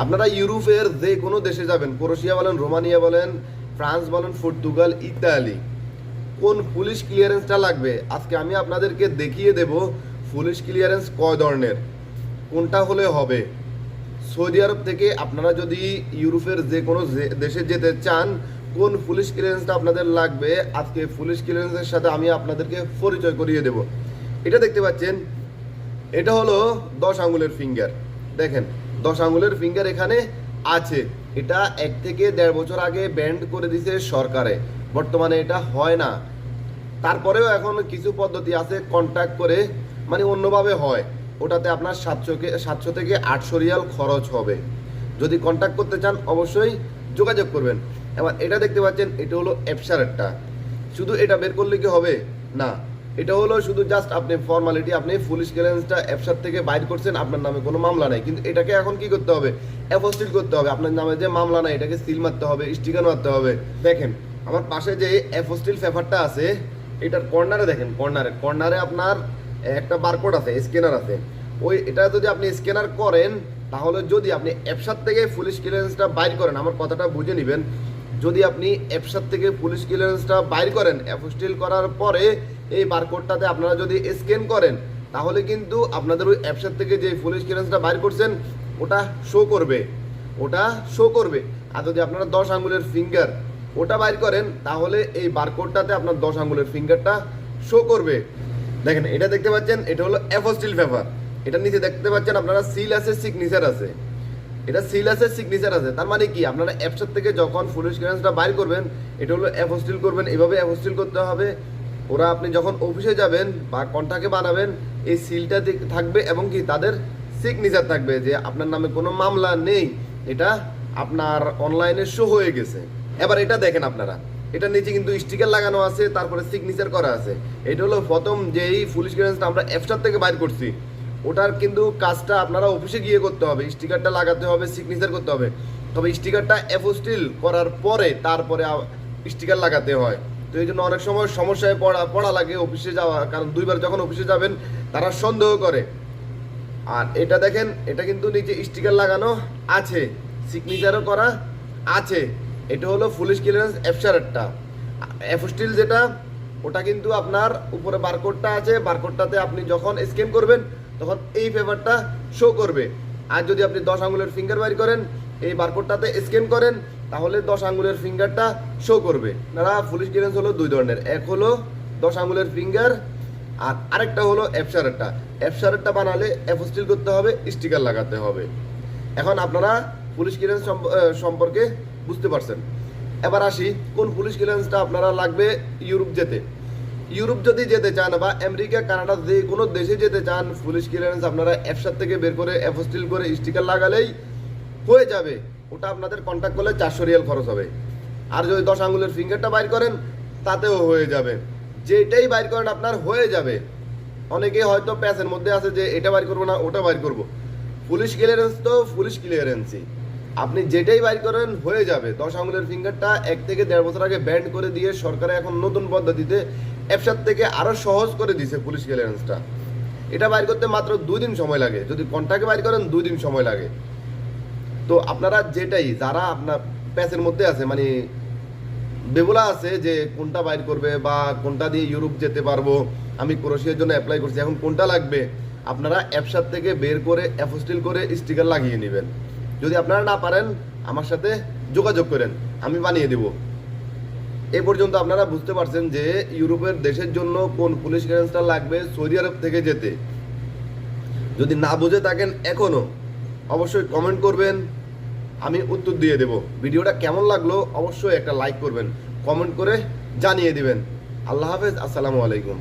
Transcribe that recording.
আপনারা ইউরোপের যে কোনো দেশে যাবেন ক্রোশিয়া বলেন, রোমানিয়া বলেন, ফ্রান্স বলেন, পর্তুগাল, ইতালি, কোন পুলিশ ক্লিয়ারেন্সটা লাগবে? আজকে আমি আপনাদেরকে দেখিয়ে দেব পুলিশ ক্লিয়ারেন্স কয় ধরনের, কোনটা হলে হবে? সৌদি আরব থেকে আপনারা যদি ইউরোপের যে কোনো দেশে যেতে চান, কোন পুলিশ ক্লিয়ারেন্সটা আপনাদের লাগবে? আজকে পুলিশ ক্লিয়ারেন্সের সাথে আমি আপনাদেরকে পরিচয় করিয়ে দেব। এটা দেখতে পাচ্ছেন, এটা হলো দশ আঙুলের ফিঙ্গার দেখেন। দশ আঙুলের ফিঙ্গার এখানে আছে। এটা এক থেকে দেড় বছর আগে ব্যান্ড করে দিছে সরকারে। বর্তমানে এটা হয় না। তারপরেও এখন কিছু পদ্ধতি আছে কন্ট্যাক্ট করে মানে অন্যভাবে হয়। ওটাতে আপনার সাতশো সাতশো থেকে আটশো রিয়াল খরচ হবে। যদি কন্ট্যাক্ট করতে চান, অবশ্যই যোগাযোগ করবেন। এবার এটা দেখতে পাচ্ছেন, এটা হলো অ্যাপসারেরটা শুধু এটা বের করলে কি হবে? না। এটা হলো শুধু জাস্ট আপনি ফর্মালিটি আপনি পুলিশ ক্লিয়ারেন্সটা অ্যাপসার থেকে বাইর করছেন, আপনার নামে কোনো মামলা নাই। কিন্তু এটাকে এখন কি করতে হবে? অ্যাপোস্টিল করতে হবে। আপনার নামে যে মামলা নাই, এটাকে সিল মারতে হবে স্টিকার মারতে হবে। দেখেন, আমার পাশে যে অ্যাপোস্টিল পেপারটা আছে, এটার কর্নারে দেখেন কর্নারে কর্নারে আপনার একটা বারকোড আছে স্ক্যানার আছে। ওই, এটা যদি আপনি স্ক্যানার করেন, তাহলে যদি আপনি অ্যাপসার থেকে পুলিশ ক্লিয়ারেন্সটা বাইর করেন, আমার কথাটা বুঝে নেবেন। যদি আপনি অ্যাপসার থেকে পুলিশ ক্লিয়ারেন্সটা বাইর করেন অ্যাপোস্টিল করার পরে এই বারকোডটাতে আপনারা যদি স্ক্যান করেন, তাহলে কিন্তু আপনাদের ওই অ্যাপসার থেকে যে পুলিশ ক্লিয়ারেন্সটা বাইর করছেন, ওটা শো করবে। ওটা শো করবে। আর যদি আপনারা দশ আঙ্গুলের ফিঙ্গার ওটা বাইর করেন, তাহলে এই বারকোডটাতে আপনার দশ আঙ্গুলের ফিঙ্গারটা শো করবে। দেখেন, এটা দেখতে পাচ্ছেন, এটা হলো অ্যাপোস্টিল পেপার এটা নিচে দেখতে পাচ্ছেন, আপনারা সিল আছে সিগনেচার আছে। এটা সিল আছে সিগনেচার আছে। তার মানে কি? আপনারা অ্যাপসার থেকে যখন পুলিশ ক্লিয়ারেন্সটা বাইর করবেন, এটা হলো অ্যাপোস্টিল করবেন। এভাবে অ্যাপোস্টিল করতে হবে। ওরা আপনি যখন অফিসে যাবেন বা কন্টাকে বানাবেন, এই সিলটা থাকবে এবং কি তাদের সিগনেচার থাকবে যে আপনার নামে কোনো মামলা নেই। এটা আপনার অনলাইনে শো হয়ে গেছে। এবার এটা দেখেন আপনারা। এটা নিচে কিন্তু স্টিকার লাগানো আছে, তারপরে সিগনেচার করা আছে। এটা হলো প্রথম যেই পুলিশ ক্লিয়ারেন্সটা আমরা অ্যাপসার থেকে বাইর করছি। ওটার কিন্তু কাজটা আপনারা অফিসে গিয়ে করতে হবে। স্টিকারটা লাগাতে হবে সিগনেচার করতে হবে। তবে স্টিকারটা অ্যাপোস্টিল করার পরে তারপরে স্টিকার লাগাতে হয়। তো এই জন্য অনেক সময় সমস্যায় পড়া পড়া লাগে অফিসে যাওয়া, কারণ দুইবার যখন অফিসে যাবেন, তারা সন্দেহ করে। আর এটা দেখেন, এটা কিন্তু নিচে স্টিকার লাগানো আছে সিগনেচারও করা আছে। এটা হলো পুলিশ ক্লিয়ারেন্স অ্যাপসারেরটা অ্যাপোস্টিল যেটা, ওটা কিন্তু আপনার উপরে বারকোডটা আছে বারকোডটাতে আপনি যখন স্ক্যান করবেন, তখন এই পেপারটা শো করবে। আর যদি আপনি দশ আঙুলের ফিঙ্গার বাইর করেন, এই বারকোডটাতে স্ক্যান করেন তাহলে দশ আঙ্গুলের ফিঙ্গারটা শো করবে। আপনারা পুলিশ ক্লিয়ারেন্স হলো দুই ধরনের। এক হলো দশ আঙ্গুলের ফিঙ্গার আর আরেকটা হলো অ্যাপসারেরটা অ্যাপসারেরটা বানালে অ্যাপোস্টিল করতে হবে স্টিকার লাগাতে হবে। এখন আপনারা পুলিশ ক্লিয়ারেন্স সম্প- সম্পর্কে বুঝতে পারছেন। এবার আসি, কোন পুলিশ ক্লিয়ারেন্সটা আপনারা লাগবে ইউরোপ যেতে? ইউরোপ যদি যেতে চান বা আমেরিকা, কানাডা, যে কোনো দেশে যেতে চান পুলিশ ক্লিয়ারেন্স আপনারা অ্যাপসার থেকে বের করে অ্যাপোস্টিল করে স্টিকার লাগালেই হয়ে যাবে। ওটা আপনাদের কন্ট্যাক্ট করলে চারশো রিয়াল খরচ হবে। আর যদি দশ আঙুলের ফিঙ্গারটা বাইর করেন, তাতেও হয়ে যাবে। যেটাই বাইর করেন, আপনার হয়ে যাবে। অনেকে হয়তো প্যাসের মধ্যে আছে যে, এটা বাইর করব না, ওটা বাইর করব। পুলিশ ক্লিয়ারেন্স তো পুলিশ ক্লিয়ারেন্সই আপনি যেটাই বাইর করেন, হয়ে যাবে। দশ আঙুলের ফিঙ্গারটা এক থেকে দেড় বছর আগে ব্যান্ড করে দিয়ে সরকারে এখন নতুন পদ্ধতিতে অ্যাপসার থেকে আরও সহজ করে দিছে পুলিশ ক্লিয়ারেন্সটা এটা বাইর করতে মাত্র দুই দিন সময় লাগে। যদি কন্টাকে বাইর করেন, দুই দিন সময় লাগে। তো আপনারা যেটাই, যারা আপনার প্যাচের মধ্যে আছে মানে বেবুলা আছে যে কোনটা বাইর করবে বা কোনটা দিয়ে ইউরোপ যেতে পারব, আমি ক্রোশিয়ার জন্য অ্যাপ্লাই করছি। এখন কোনটা লাগবে? আপনারা অ্যাপসার থেকে বের করে, অ্যাপোস্টিল করে স্টিকার লাগিয়ে নেবেন। যদি আপনারা না পারেন, আমার সাথে যোগাযোগ করেন, আমি বানিয়ে দেব। এ পর্যন্ত আপনারা বুঝতে পারছেন যে ইউরোপের দেশের জন্য কোন পুলিশ ক্লিয়ারেন্সটা লাগবে সৌদি আরব থেকে যেতে। যদি না বুঝে থাকেন এখনও, অবশ্যই কমেন্ট করবেন। আমি উত্তর দিয়ে দেব। ভিডিওটা কেমন লাগল অবশ্যই একটা লাইক করবেন কমেন্ট করে জানিয়ে দিবেন। আল্লাহ হাফেজ, আসসালামু আলাইকুম।